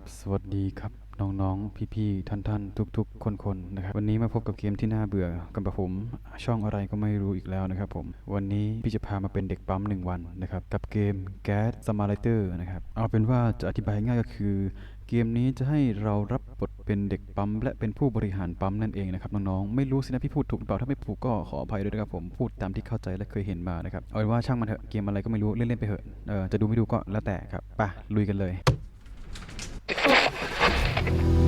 บสวัสดีครับน้องๆ พี่ๆ ท่านๆ ทุกๆ คนๆ นะครับ วันนี้มาพบกับเกมที่น่าเบื่อกับผม ช่องอะไรก็ไม่รู้อีกแล้วนะครับผม วันนี้พี่จะพามาเป็นเด็กปั๊มหนึ่งวันนะครับ กับเกม Gas Simulator นะครับ เอาเป็นว่าจะอธิบายง่ายก็คือ เกมนี้จะให้เรารับบทเป็นเด็กปั๊ม และเป็นผู้บริหารปั๊มนั่นเองนะครับน้องๆ ไม่รู้สินะพี่พูดถูกหรือเปล่า ถ้าไม่ถูกก็ขออภัยด้วยนะครับผม พูดตามที่เข้าใจและเคยเห็นมานะครับ เอาเป็นว่าช่างมันเถอะ เกมอะไรก็ไม่รู้เล่นๆไปเถอะ เออจะดูไม่ดูก็แล้วแต่ครับ ไปลุยกันเลย Thank you.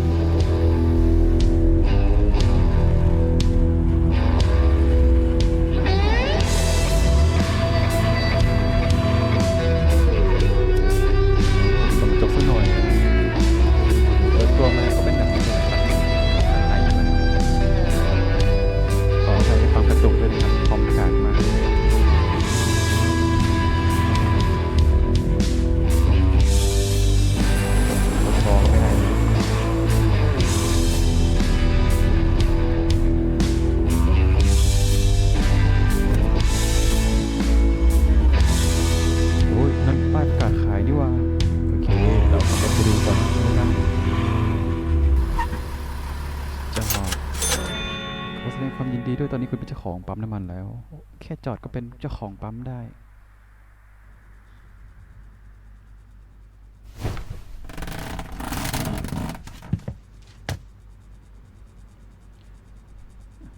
ค่จอดก็เป็นเจ้าของปั๊มได้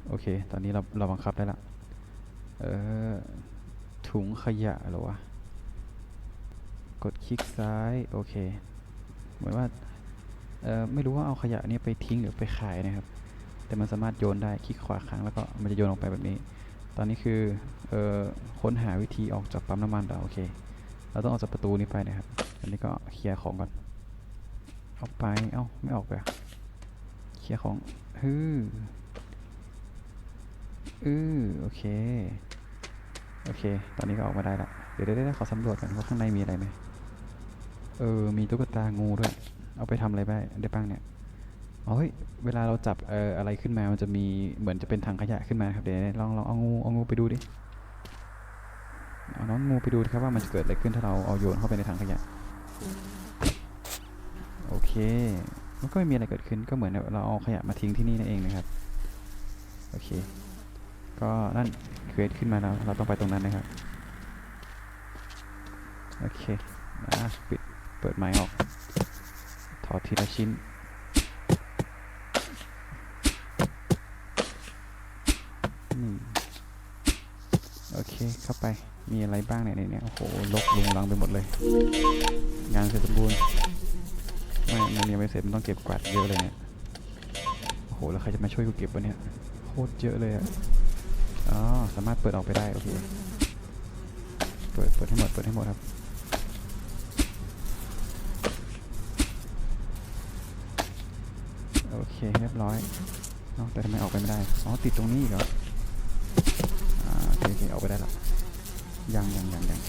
โอเค ตอนนี้เราเราบังคับได้ละ เออ ถุงขยะหรอวะ กดคลิกซ้าย โอเค เหมือนว่า เออไม่รู้ว่าเอาขยะนี้ไปทิ้งหรือไปขายนะครับ แต่มันสามารถโยนได้ คลิกขวาค้างแล้วก็มันจะโยนออกไปแบบนี้ ตอนนี้คือเออค้นหาวิธีออกจากปั๊มน้ำมันแล้วโอเค เราต้องออกจากประตูนี้ไปนะครับ อันนี้ก็เคลียร์ของก่อนเอาไปเอ้าไม่ออกไปอะเคลียร์ของฮืออือโอเค โอเค ตอนนี้ก็ออกมาได้ละ เดี๋ยวได้ขอสำรวจก่อนว่าข้างในมีอะไรไหมเออ มีตุ๊กตางูด้วย เอาไปทำอะไรได้ได้บ้างเนี่ย อ๋อเฮ้ยเวลาเราจับเอ่ออะไรขึ้นมา มันจะมีเหมือนจะเป็นถังขยะขึ้นมาครับเดี๋ยวลองลองเอางูเอางูไปดูดิเอาน้องงูไปดูครับว่ามันจะเกิดอะไรขึ้นถ้าเราเอาโยนเข้าไปในถังขยะโอเคมันก็ไม่มีอะไรเกิดขึ้นก็เหมือนเราเอาขยะมาทิ้งที่นี่นั่นเองนะครับโอเคก็นั่นเควสขึ้นมาแล้วเราต้องไปตรงนั้นนะครับโอเคอะปิดเปิดไม้ออกถอดทีละชิ้น อืมโอเคเข้าไปมีอะไรบ้างเนี่ยในเนี่ยโอ้โหลกลุงลังไปหมดเลย งานเสร็จสมบูรณ์ไม่มันยังไม่เสร็จมันต้องเก็บกวาดเยอะเลยเนี่ยโอ้โหแล้วใครจะมาช่วยกูเก็บวะเนี่ยโคตรเยอะเลยอะอ๋อสามารถเปิดออกไปได้โอเคเปิดเปิดให้หมดเปิดให้หมดครับโอเคเรียบร้อยเอ้าแต่ทำไมออกไปไม่ได้อ๋อติดตรงนี้อีกเหรอ อ่าโอเคเออกไปได้ละยังยังยังยัง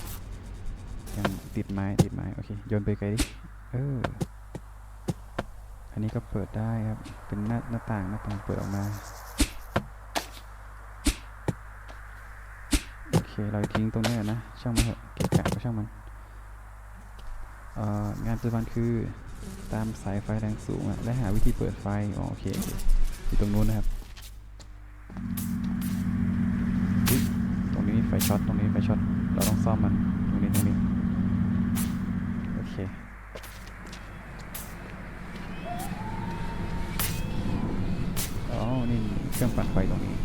ยังติดไม้ติดไม้โอเคโยนไปไกลดิเอออันนี้ก็เปิดได้ครับเป็นหน้าหน้าต่างหน้าต่างเปิดออกมาโอเคเราทิ้งตรงนี้นะช่างมันเถอะเก็บกะก็ช่างมันเอ่องานปัจจุบันคือตามสายไฟแรงสูงอะและหาวิธีเปิดไฟอ๋อโอเคอยู่ตรงนู้นนะครับอุ๊ยตรงนี้มีไฟ ช็อตตรงนี้ไฟช็อตเราต้องซ่อมมันตรงนี้ตรงนี้โอเคอ๋อนี่เครื่องปั่นไฟตรงนี้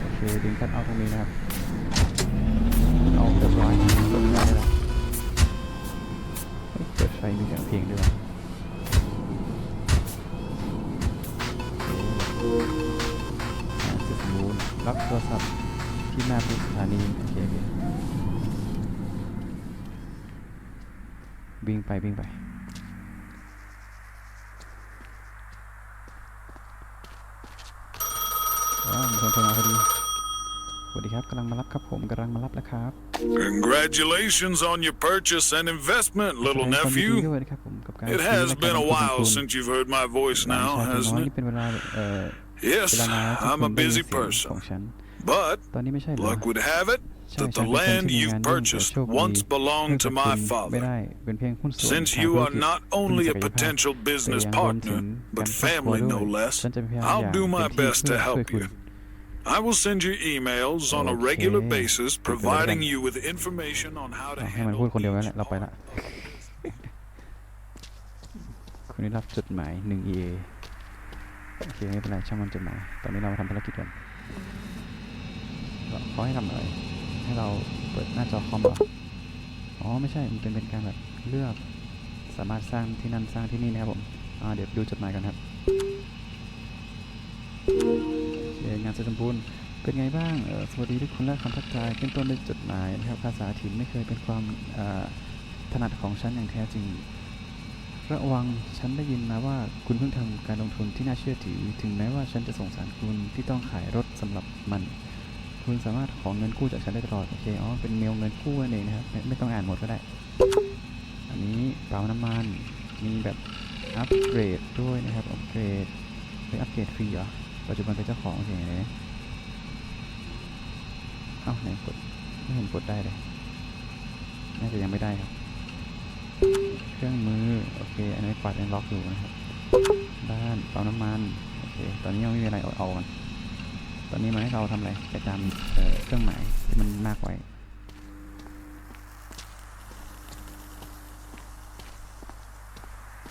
โอเคดึงคัดเอาตรงนี้นะครับ บูรณ์รับโทรศัพท์ที่หน้าผู้สถานีโอเคโอเควิ่งไปวิ่งไปอ๋อมีคนโทรมาพอดีสวัสดีครับกำลังมารับครับผมกำลังมารับแล้วครับ Congratulations on your purchase and investment, แส little ดงความยินดี nephew. ด้วยนะครับผมกับการ It ซื้อ has และการ been ล a งทุน while ทุน since you've heard my voice หลาน now, ชายตัวน้อย hasn't นี่ it? เป็นเวลาเอ่อ Yes, เวลานานที่ I'm คุ a ณได้ยิน busy เสียงของ person. ฉัน But ตอนนี้ไม่ใช่เหรอ luck would have it, ใช่ that ฉั the นเป็นคน land ที่มี you've งานยุ่งแต่ purchased โชคดี once เนื่อง belonged จาก to my คุณไม่ father. ได้เป็นเพียงหุ้นส่วน Since ทาง you ธุร are กิจ not คุณมี only ศั a กยภาพ potential แต่ business ยังรวมถึง partner, การ but ครอบครัว family ด้ว no ย less, ฉันจะพยายามอ I'll ย่าง do เต็ my มที่ best เพื่ to อช่วย help คุณ you. I will send you emails on a regular Okay. basis Good, good, providing good. you with information on how to อ่ะให้มัน handle พูดคนเดียวนั่นแห each ละเราไปละ คุณได้รับจดหมายหนึ่ง EA โอเคไม่เป็นไรช่างมันจดหมาตอนนี้เรามาทำภารกิจกันเขาให้ทำอะไร ให้เราเปิดหน้าจอคอมเหรออ๋อไม่ใช่ มันเป็นเป็นการแบบเลือก สามารถสร้างที่นั่นสร้างที่นี่นะครับผมอ่าเดี๋ยวดูจดหมายกันครับโอเคงานเสร็จสมบูรณ์เป็นไงบ้างเออสวัสดีทุกคนและคำทักทายขึ้นต้นด้วยจดหมายนะครับภาษาถิ่นไม่เคยเป็นความอ่อถนัดของฉันอย่างแท้จริง ระวัง ฉันได้ยินมาว่าคุณเพิ่งทำการลงทุนที่น่าเชื่อถือ ถึงแม้ว่าฉันจะสงสารคุณที่ต้องขายรถสำหรับมัน คุณสามารถขอเงินกู้จากฉันได้ตลอด โอเค อ๋อ เป็นเมลเงินกู้นั่นเองนะครับไม่ไม่ต้องอ่านหมดก็ได้ อันนี้เปล่าน้ำมัน มีแบบอัปเกรดด้วยนะครับ อัปเกรดเฮ้ยอัปเกรดฟรีเหรอ ปัจจุบันเป็นเจ้าของโอเคไหนเอ้าไหนกด ไม่เห็นกดได้เลย น่าจะยังไม่ได้ครับ เครื่องมือ โอเค อันนี้ปัดยังล็อกอยู่นะครับบ้านเปาน้ำมัน โอเค ตอนนี้ยังไม่มีอะไรเอาเอกันตอนนี้มาให้เราทำอะไรไปตามเเครื่องหมายที่มันมากไว้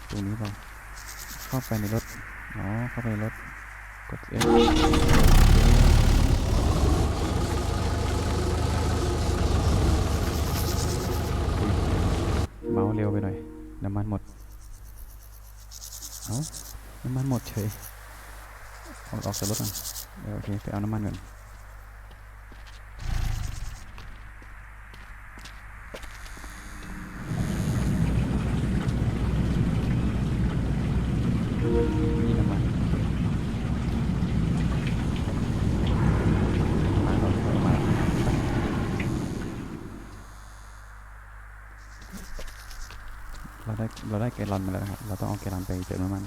ตรงนี้เปล่าเข้าไปในรถ อ๋อ เข้าไปในรถ กด F เมาเร็วไปหน่อย น้ำมันหมด เอาน้ำมันหมดเฉยออกออกจากรถก่อนโอเค ไปเอาน้ำมันก่อนน้ำมันมาก่อนเอามาเราได้เราได้แกลลอนมาแล้วนะครับ เราต้องเอาแกลลอนไปเติมน้ำมัน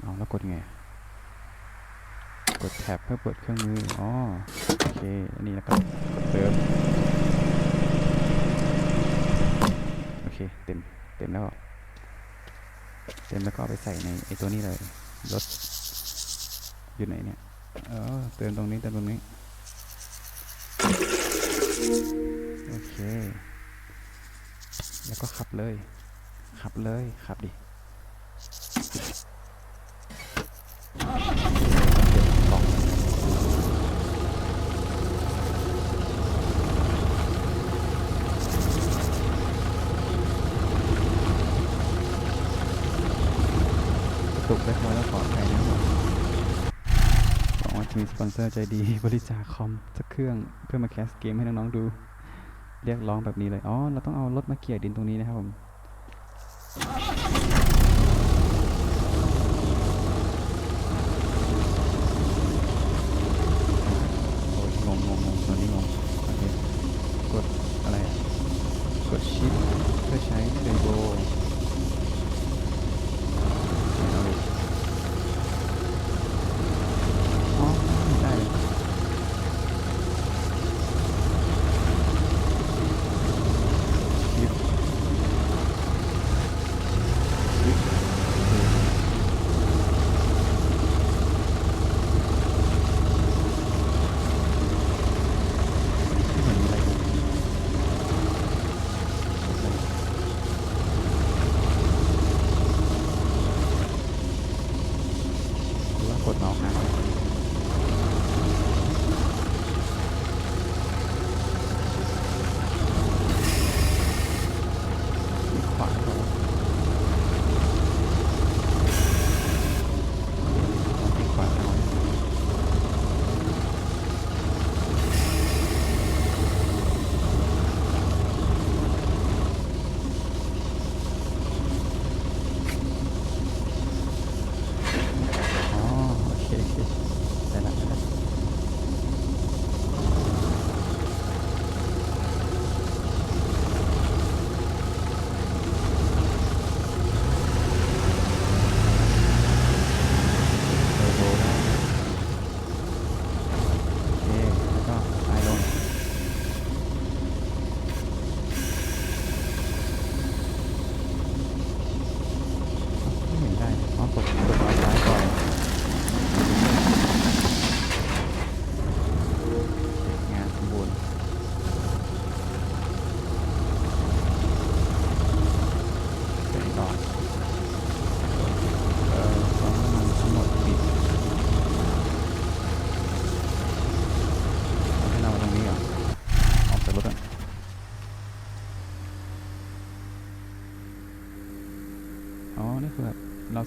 เอาแล้วกดไง กดแท็บเพื่อเปิดเครื่องมือ อ๋อ โอเค อันนี้แล้วก็กดเติมโอเค เต็ม เต็มแล้ว เต็มแล้วก็เอาไปใส่ในไอตัวนี้เลย รถ อยู่ไหนเนี่ย เออ เติมตรงนี้ เติมตรงนี้ โอเค แล้วก็ขับเลย ขับเลย ขับดิกล่องตุกได้พอแล้วขอใครนะหวังว่าจะมีสปอนเซอร์ใจดีบริจาคคอมสักเครื่องเพื่อมาแคสเกมให้น้องๆดู เรียกร้องแบบนี้เลย อ๋อ เราต้องเอารถมาเกี่ยดินตรงนี้นะครับผม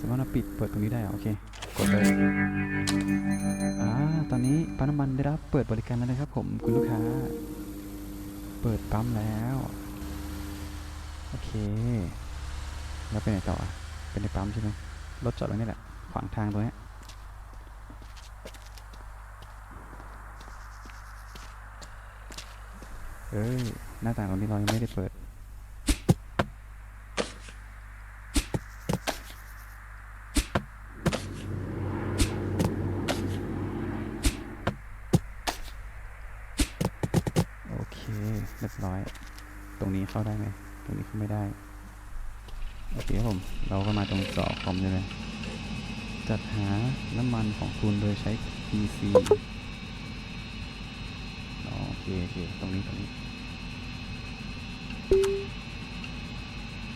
สามารถมาปิดเปิดตรงนี้ได้เหรอโอเค กดเลยอ่าตอนนี้ปั๊มน้ำมันได้รับเปิดบริการแล้วนะครับผมคุณลูกค้า เปิดปั๊มแล้ว โอเค แล้วไปไหนต่ออะเป็นในปั๊มใช่ไหมรถจอดไว้นี่แหละ ขวางทางตรงเนี้ยเอ้ย หน้าต่างตรงนี้เรายังไม่ได้เปิด โอเค เรียบร้อย ตรงนี้ เข้าได้ไหมตรงนี้เข้าไม่ได้ โอเคครับผม เราก็มาตรงเจอคอมเลยจัดหาน้ำมันของคุณโดยใช้ PC โอเคโอเค ตรงนี้ ตรงนี้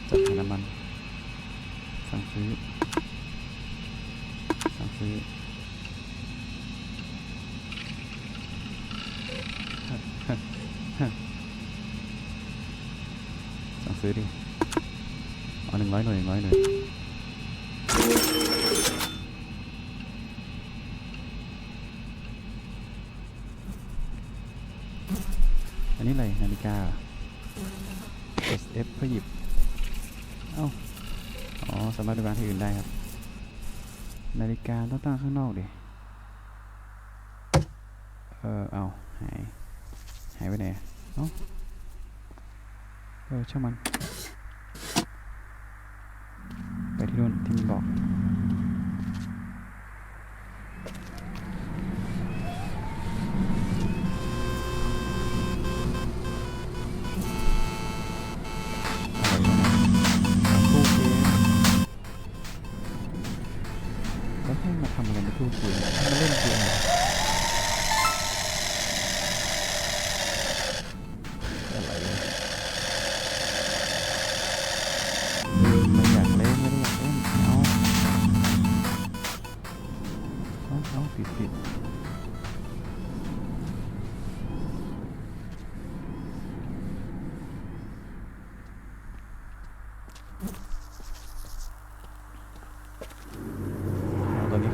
จัดหาน้ำมัน สั่งซื้อ สั่งซื้อ สั่ง ซื้อดิ เอาหนึ่งร้อยหน่วยหนึ่งร้อยหน่วยอันนี้อะไรนาฬิกา SF เพื่อหยิบ เอ้า อ๋อ สามารถดูร้านที่อื่นได้ครับ นาฬิกาต้องตั้งข้างนอกดิ เออเอาหาย หายไปไหน เอ้า เออช่างมัน ไปที่นู่นที่มันบอก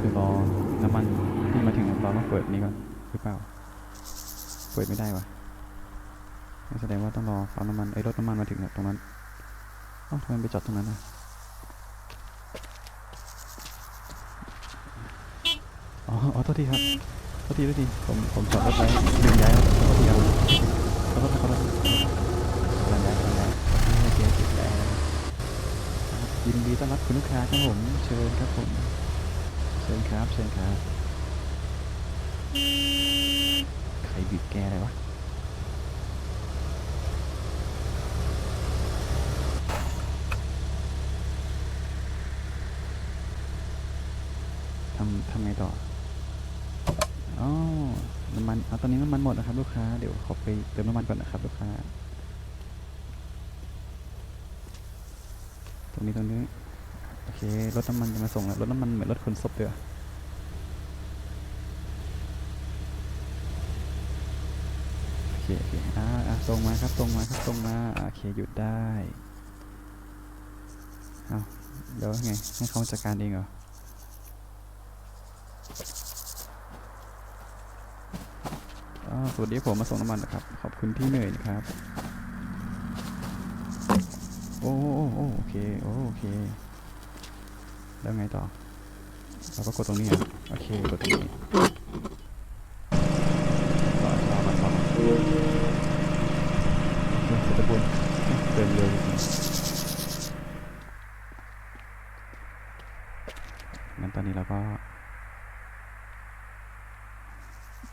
คือรอน้ำมันที่มาถึงเราต้องเปิดนี้ก่อนหรือเปล่า เปิดไม่ได้วะแสดงว่าต้องรอปั๊มน้ำมันไอ้รถน้ำมันมาถึงตรงนั้นเอ้าทำไมไปจอดตรงนั้นอะอ๋ออ๋อโทษทีครับโทษทีโทษทีผมผมจอดรถไว้ลืมย้ายรถขอโทษทีครับขอโทษขอโทษกำลังย้ายกำลังย้ายโอเคโอเคได้แล้วยินดีต้อนรับคุณลูกค้าครับผมเชิญครับผม เชิญครับเชิญครับใครบีบแกอะไรวะทำทำไงต่ออ๋อน้ำมันเอาตอนนี้น้ำมันหมดนะครับลูกค้าเดี๋ยวขอไปเติมน้ำมันก่อนนะครับลูกค้าตรงนี้ตรงนี้ โอเค รถน้ำมันจะมาส่งแล้ว รถน้ำมันเหมือนรถขนศพเลยอะโอเคโอเคอ่าอ่าตรงมาครับ ตรงมาครับ ตรงมา โอเค หยุดได้ เอาเดี๋ยวไง ให้เขาจัดการเองเหรอสวัสดีผมมาส่งน้ำมันนะครับ ขอบคุณที่เหนื่อยนะครับ โอ้โอ้โอ้โอเค โอ้โอเค แล้วไงต่อ เราก็กดตรงนี้อะโอเค กดตรงนี้ต่อต่อต่อมันโอเคเสร็จแล้วบุญเดินเร็วจริงงั้นตอนนี้เราก็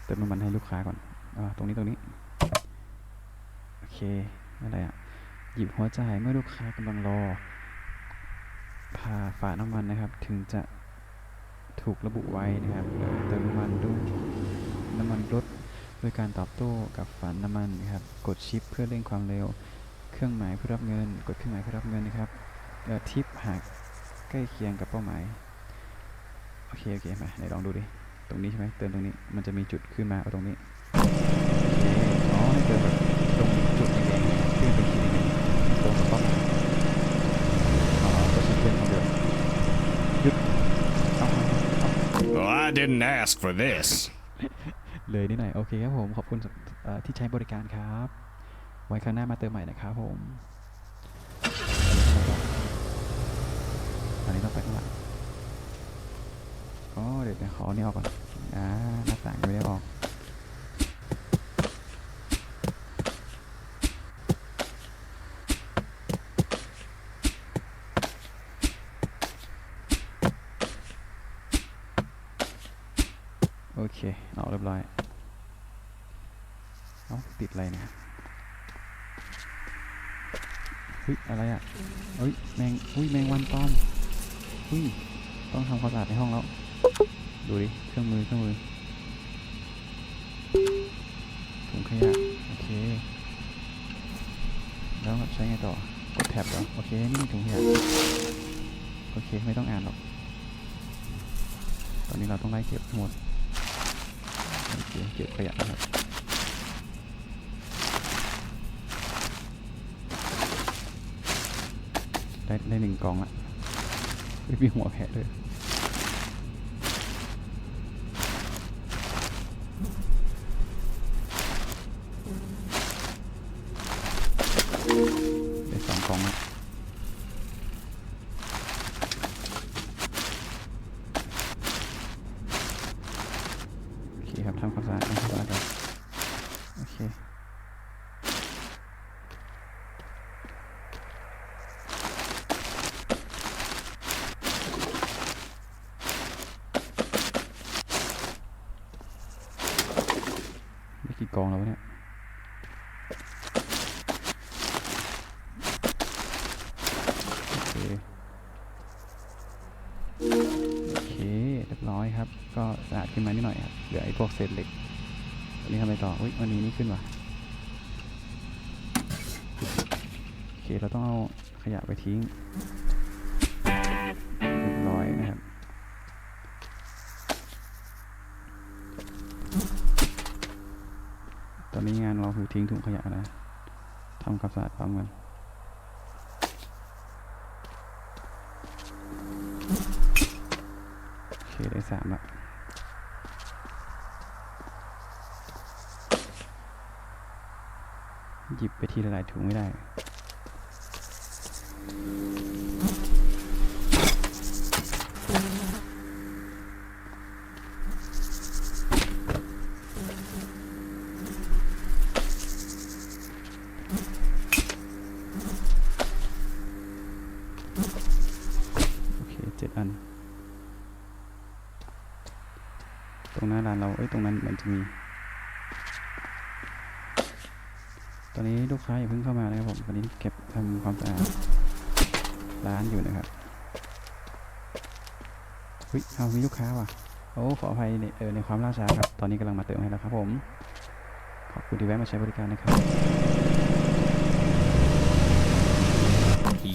เติมน้ำมันให้ลูกค้าก่อนอ่าตรงนี้ตรงนี้ โอเค อะไรอะ หยิบหัวใจเมื่อลูกค้ากำลังรอ พาฝาน้ำมันนะครับ ถึงจะถูกระบุไว้นะครับเติมน้ำมันด้วยน้ำมันรถด้วยการตอบโต้กับฝาน้ำมันนะครับ กดชิปเพื่อเร่งความเร็ว เครื่องหมายเพื่อรับเงิน กดเครื่องหมายเพื่อรับเงินนะครับทิปหากใกล้เคียงกับเป้าหมาย โอเค โอเค มาไหนลองดูดิ ตรงนี้ใช่ไหมเติมตรงนี้ มันจะมีจุดขึ้นมาเอาตรงนี้ อ๋อให้เติมแบบตรงจุดแดงๆเนี่ยที่เป็นขีดแดงๆตรงกับเป้าหมายอ๋อกดชิปเพื่อนของเดิมหยุด I didn't ask for this. เลยนิดหน่อยโอเคครับผม ขอบคุณเอ่อที่ใช้บริการครับ ไว้ครั้งหน้ามาเติมใหม่นะครับผม อันนี้ต้องไปข้างหลังก็เดี๋ยวเดี๋ยวขออันนี่ออกก่อนอ่าหน้าต่างยังไม่ได้ออก โอเค เอาเรียบร้อย เอาติดอะไรเนี่ยเฮ้ยอะไรอะเฮ้ยแมงอุ้ยแมงวันตอมเฮ้ยต้องทำความสะอาดในห้องแล้ว ดูดิเครื่องมือเครื่องมือถุงขยะโอเค แล้วใช้ไงต่อกดแท็บเหรอโอเคนี่ถุงขยะโอเคไม่ต้องอ่านหรอก ตอนนี้เราต้องไล่เก็บทั้งหมด เก็บขยะนะครับได้ได้หนึ่งกองละไม่มีหัวแพะด้วย โอเคเรียบร้อยครับ ก็สะอาดขึ้นมานิดหน่อยครับ เหลือไอ้พวกเศษเหล็กอันนี้ทำไมต่อ อุ้ยวันนี้นี่ขึ้นว่ะโอเค เราต้องเอาขยะไปทิ้งเรียบร้อยนะครับตอนนี้งานเราคือทิ้งถุงขยะนะทำความสะอาดปั๊มกันโอเคได้ สามละหยิบไปทีละหลายถุงไม่ได้ โอเคเจ็ดอัน ตรงหน้าร้าน เรา เอ้ย ตรงนั้นเหมือนจะมี ตอนนี้ลูกค้าอย่าเพิ่งเข้ามานะครับผมตอนนี้เก็บทำความสะอาดร้านอยู่นะครับเฮ้ยเอามีลูกค้าว่ะ โอ้ ขออภัยในเออในความล่าช้าครับ ตอนนี้กำลังมาเติมให้แล้วครับผม ขอบคุณที่แวะมาใช้บริการนะครับ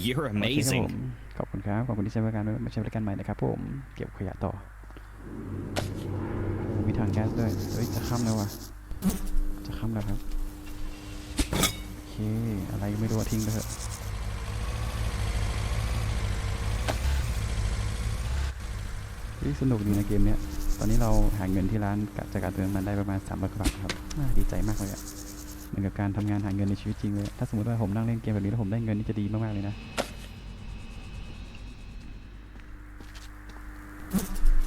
You're โอเคครับผ amazing. มขอบคุณครับ ขอบคุณที่ใช้บริการมาใช้บริการใหม่นะครับผม เก็บขยะต่อ มีถังแก๊สด้วยเฮ้ยจะค่ำแล้ววะจะค่ำแล้วครับโอเคอะไรไม่รู้ทิ้งไปเถอะเฮ้ยสนุกดีนะเกมเนี้ย ตอนนี้เราหาเงินที่ร้านกจากการเติมน้ำมันได้ประมาณ300กว่าบาทครับ ดีใจมากเลยอะเหมือนกับการทำงานหาเงินในชีวิตจริงเลย ถ้าสมมติว่าผมนั่งเล่นเกมแบบนี้แล้วผมได้เงินนี่จะดีมากๆเลยนะ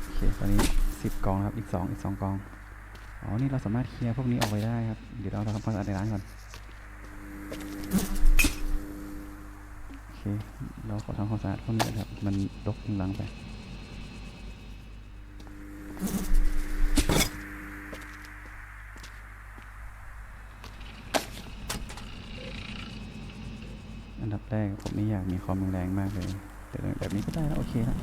โอเค ตอนนี้ 10กองครับ อีก2อีก2กอง อ๋อ นี่เราสามารถเคลียร์พวกนี้ออกไปได้ครับ เดี๋ยวเราทำความสะอาดในร้านก่อน โอเค เราขอทำความสะอาดพวกนี้นครับ มันรกหลังไปอันดับแรกผมไม่อยากมีความแรงมากเลย แต่แบบนี้ก็ได้แล้วโอเคแล้ว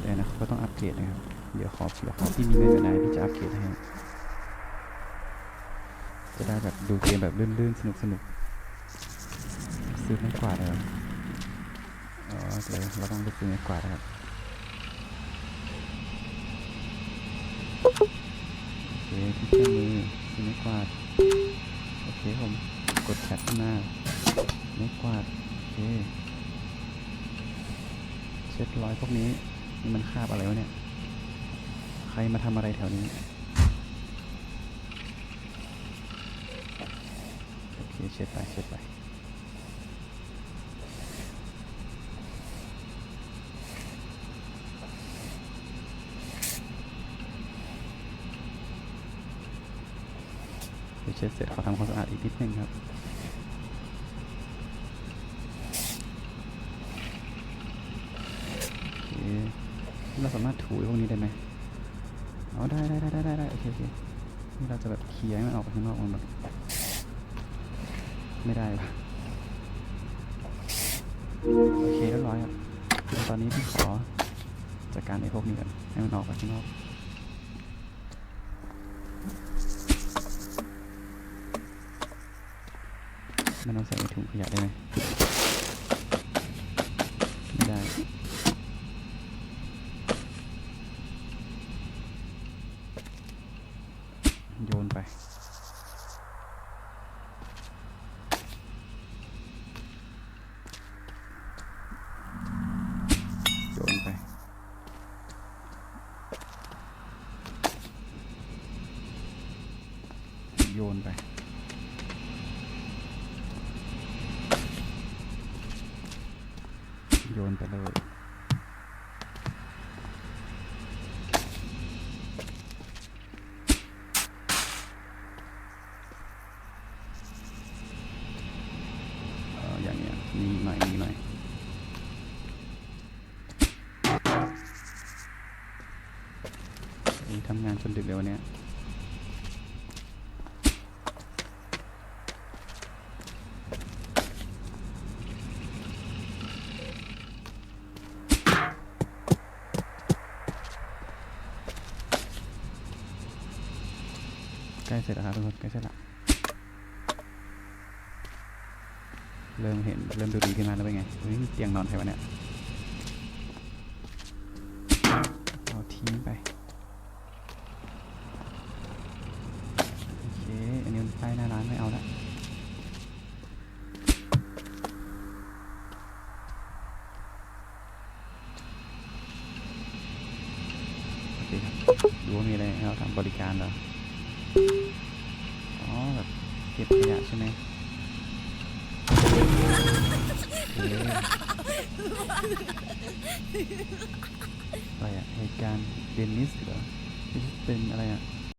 แต่นะก็ต้องอัปเกรดนะครับ เดี๋ยวขอเดี๋ยวขอพี่มีเงินอยู่ไหนพี่จะอัปเกรดให้ จะได้แบบดูเกมแบบลื่นๆ สนุกๆซื้อไม่กวาดเลยเรออ๋อเดี๋ยวเราต้องไปซื้อไม่กวาดนะครับโอเคที่เครื่องมือซื้อไม่กวาดโอเคผมกดแท็บข้างหน้าไม่กวาดโอเคเช็ดรอยพวกนี้นี่มันคาบอะไรวะเนี่ย ใครมาทำอะไรแถวนี้ โอเคเช็ดไปเช็ดไป เดี๋ยวเช็ดเสร็จขอทำความสะอาดอีกนิดนึงครับเราสามารถถูพวกนี้ได้ไหม เคโอเคนี่เราจะแบบเคลียร์ให้มันออกไปข้างนอกมันแบบไม่ได้ปะโอเคเรียบร้อยครับตอนนี้พี่ขอจัดการไอ้พวกนี้กันให้มันออกไปข้างนอกมันเอาใส่ในถุงขยะได้ไหม ยนไป โยนไปเลยเอออย่างเงี้ยมีหน่อยมีหน่อยนี่ทำงานจนดึกเลยวันเนี้ ใกล้เสร็จแล้วครับทุกคนใกล้เสร็จแล้วเริ่มเห็นเริ่มดูดีขึ้นมาแล้วเป็นไงเฮ้ยเตียงนอนใครวะเนี่ย